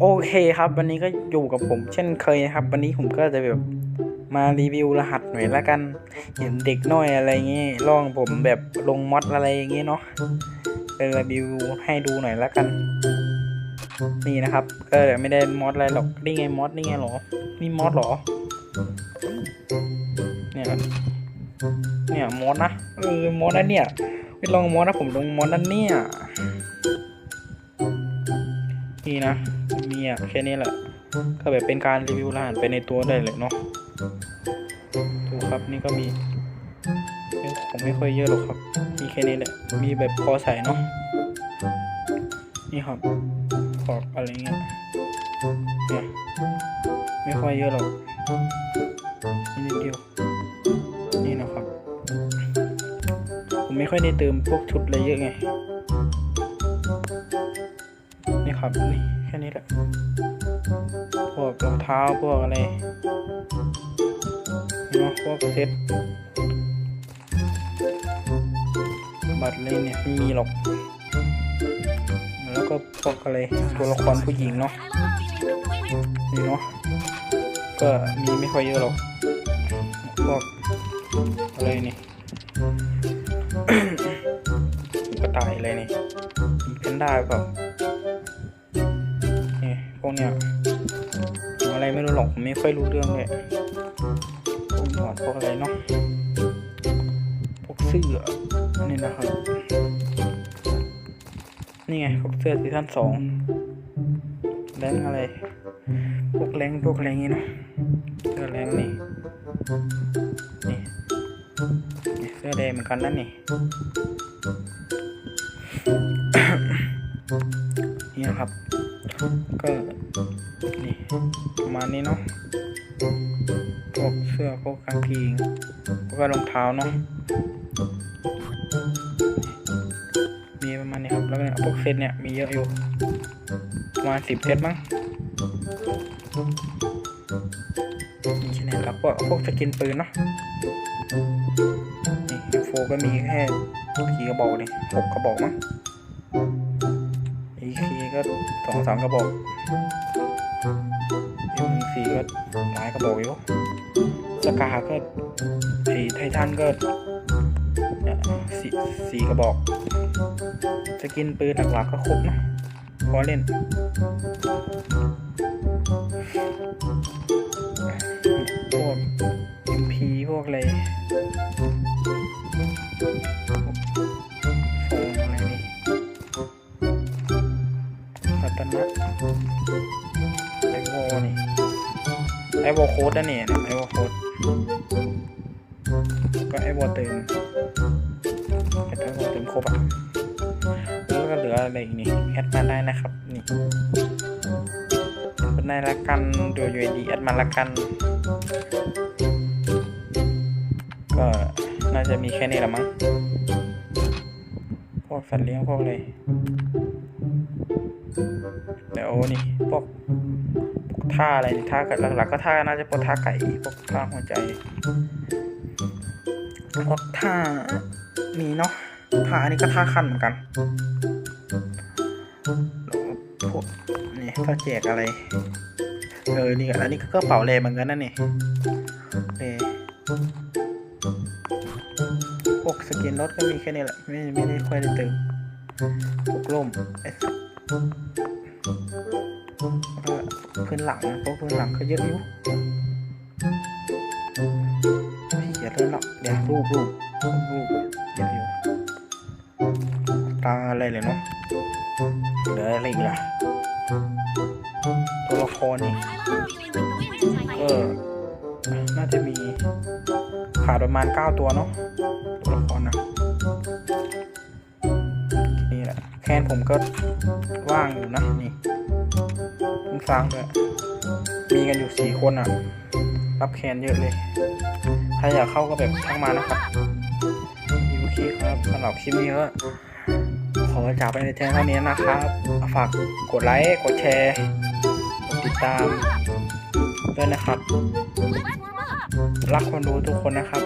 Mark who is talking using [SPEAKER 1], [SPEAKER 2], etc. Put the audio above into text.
[SPEAKER 1] โอเคครับ วันนี้ก็อยู่กับผมเช่นเคยนะครับ วันนี้ผมก็จะแบบมารีวิวรหัสหน่อยละกัน เห็นเด็กน้อยอะไรเงี้ยลองผมแบบลงมอดอะไรอย่างเงี้ยเนาะเป็นรีวิวให้ดูหน่อยละกัน นี่นะครับก็ไม่ได้มอดอะไรหรอกนี่ไงมอดนี่ไงหรอนี่มอดหรอ เนี่ยเนี่ยมอดนะเออมอดนะเนี่ยไม่ลองมอดนะผมลงมอดนั่นเนี่ย นี่นะมีอะแค่นี้แหละก็แบบเป็นการรีวิวร้านไปในตัวได้เลยเนาะดูครับนี่ก็มีผมไม่ค่อยเยอะหรอกครับ มีแค่นี้แหละ มีแบบพอใส่เนาะนี่ครับขอบอะไรเงี้ยเนี่ยไม่ค่อยเยอะหรอกนี่นิดเดียวนี่นะครับ ผมไม่ค่อยได้เติมพวกชุดอะไรเยอะไง ครับนี่แค่นี้แหละพวกรองเท้าพวกอะไรเนาะพวกเซ็ตบัตรอะไรเนี่ยไม่มีหรอก แล้วก็พวกอะไรตัวละครผู้หญิงเนาะนี่เนาะก็มีไม่ค่อยเยอะหรอกพวกอะไรนี่กระต่ายอะไรนี่มีแพนด้าเปล่า เนี้ยอะไรไม่รู้หรอกผมไม่ค่อยรู้เรื่องเลยพวกหนวดพวกอะไรเนาะพวกเสื้อนี่นะครับนี่ไงพวกเสื้อซีซั่นสองแรงอะไร พวกแรงพวกอะไรงี้เนะเสื้อแรงนี่นี่นี่เสื้อแดงเหมือนกันนั่นนี่นี่นะครับ ก็นี่ประมาณนี้เนาะพวกเสื้อพวกกางเกงพวกรองเท้าเนาะมีประมาณนี้ครับแล้วก็เนี่ยพวกเซตเนี่ยมีเยอะอยู่ประมาณสิบเซตมั้งนี่แค่นี้ครับพวกพวกสกินปืนเนาะนี่โฟก็มีแค่กี่กระบอกนี่หกกระบอกมั้ง ก็สองสามกระบอกยูหนึ่งสี่ก็หลายกระบอกอยู่สกาก็ไอไททันก็สี่สี่กระบอกสกินปืนหลักๆก็ครบนะพอเล่นพวก MP พวกอะไร ไอโวโค้ดนั่นเนี่ยไอโวโค้ดก็ไอโวเติมแอดไอโวเติมครบอะแล้วก็เหลืออะไรอีกนี่แอดมาได้นะครับนี่เป็นได้ละกันดูยูดีแอดมาละกัน ก็น่าจะมีแค่นี้ละมั้งพวกสัตว์เลี้ยงพวกอะไรเดี๋ยวนี่พวก ท่าอะไรนี่ท่ากัหลักๆก็ท่าน่าจะพวกท่าไก่พวกท่าหัวใจพวกท่ามีเนาะท่าอันนี้ก็ท่าคันเหมือนกันพวกนี่ถ้าแจกอะไรเออนี่อันนี้ก็กระเป๋าเลเหมือนกันนั่นนี่เลพวกสกินรถก็มีแค่นี้แหละไม่ไม่ได้ค่อยได้เติมพวกร่มไอ้ พื้นหลังพวกพื้นหลังก็เยอะอยู่เขียนเลยเนาะเดี๋ยวรูปรูปรูปเยอะอยู่ตาอะไรเลยเนาะเหลืออะไรอีกล่ะตัวละครนี่เออน่าจะมีขาดประมาณ 9 ตัวเนาะตัวละครนะนี่แหละแคนผมก็ว่างอยู่นะนี่ เพิ่งสร้างด้วยมีกันอยู่สี่คนอะ รับแคนเยอะเลยถ้าอยากเข้าก็แบบทักมานะครับยูคีครับสำหรับคลิปนี้ก็ขอจากไปในแจ้งเท่านี้นะครับ ฝากกดไลค์ กดแชร์ กดติดตามด้วยนะครับ รักคนดูทุกคนนะครับ